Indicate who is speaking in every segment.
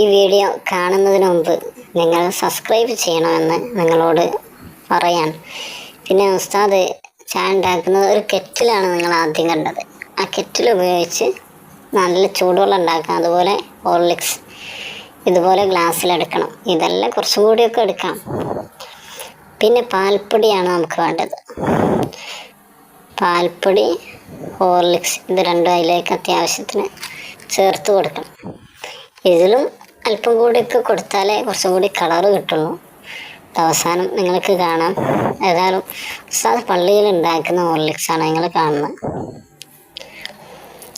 Speaker 1: ഈ വീഡിയോ കാണുന്നതിന് മുമ്പ് നിങ്ങൾ സബ്സ്ക്രൈബ് ചെയ്യണമെന്ന് നിങ്ങളോട് പറയാൻ പിന്നെ ഉസ്താദ് ചായ ഉണ്ടാക്കുന്നത് ഒരു കെറ്റിലാണ് നിങ്ങൾ ആദ്യം കണ്ടത്. ആ കെറ്റിൽ ഉപയോഗിച്ച് നല്ല ചൂടുവെള്ളം ഉണ്ടാക്കാം. അതുപോലെ ഹോർലിക്സ് ഇതുപോലെ ഗ്ലാസ്സിലെടുക്കണം ഇതെല്ലാം കുറച്ചും കൂടിയൊക്കെ എടുക്കാം. പിന്നെ പാൽപ്പൊടിയാണ് നമുക്ക് വേണ്ടത്. പാൽപ്പൊടി ഹോർലിക്സ് ഇത് രണ്ടും അതിലേക്ക് അത്യാവശ്യത്തിന് ചേർത്ത് കൊടുക്കണം. ഇതിലും അല്പം കൂടിയൊക്കെ കൊടുത്താലേ കുറച്ചും കൂടി കളറ് കിട്ടുള്ളൂ. അവസാനം നിങ്ങൾക്ക് കാണാം. ഏതായാലും ഉസ്താദ് പള്ളിയിൽ ഉണ്ടാക്കുന്ന ഹോർലിക്സാണ് നിങ്ങൾ കാണുന്നത്.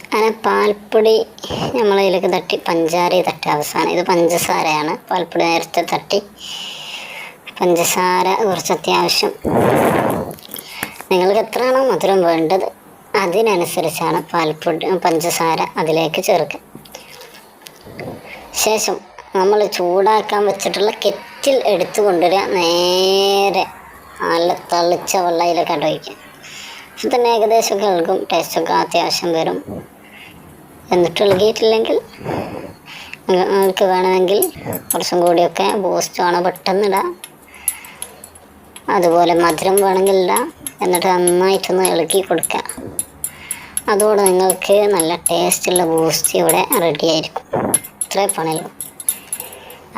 Speaker 1: അങ്ങനെ പാൽപ്പൊടി നമ്മൾ ഇതിലേക്ക് തട്ടി പഞ്ചാര തട്ടി. അവസാനം ഇത് പഞ്ചസാരയാണ്. പാൽപ്പൊടി നേരത്തെ തട്ടി. പഞ്ചസാര കുറച്ച് അത്യാവശ്യം. നിങ്ങൾക്ക് എത്രയാണോ മധുരം വേണ്ടത് അതിനനുസരിച്ചാണ് പാൽപ്പൊടി പഞ്ചസാര അതിലേക്ക് ചേർക്കുക. ശേഷം നമ്മൾ ചൂടാക്കാൻ വെച്ചിട്ടുള്ള കെറ്റിൽ എടുത്തു കൊണ്ടുവരിക. നേരെ നല്ല തളിച്ച വെള്ളയിലൊക്കെ ഒഴിക്കുക. അപ്പം തന്നെ ഏകദേശം കേൾക്കും ടേസ്റ്റൊക്കെ അത്യാവശ്യം വരും. എന്നിട്ട് ഇളകിയിട്ടില്ലെങ്കിൽ നിങ്ങൾക്ക് വേണമെങ്കിൽ കുറച്ചും കൂടിയൊക്കെ ബൂസ്റ്റ് വേണം. പെട്ടെന്ന് ഇടാം. അതുപോലെ മധുരം വേണമെങ്കിൽ ഇടാം. എന്നിട്ട് നന്നായിട്ടൊന്ന് ഇളക്കി കൊടുക്കുക. അതോടെ നിങ്ങൾക്ക് നല്ല ടേസ്റ്റുള്ള ബൂസ്റ്റ് ഇവിടെ റെഡി ആയിരിക്കും. ഇത്രേ പണിയുള്ളൂ.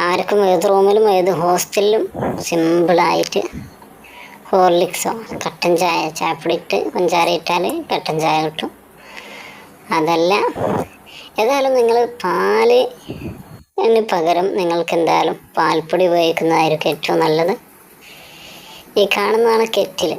Speaker 1: ആർക്കും ഏത് റൂമിലും ഏത് ഹോസ്റ്റലിലും സിമ്പിളായിട്ട് ഹോർലിക്സോ കട്ടൻ ചായ ചായപ്പൊടി ഇട്ട് പഞ്ചാര ഇട്ടാൽ കട്ടൻ ചായ കിട്ടും. അതല്ല ഏതായാലും നിങ്ങൾ പാൽ ന് പകരം നിങ്ങൾക്ക് എന്തായാലും പാൽപ്പൊടി ഉപയോഗിക്കുന്നതായിരിക്കും ഏറ്റവും നല്ലത്. ഈ കാണുന്നതാണ് കെറ്റിൽ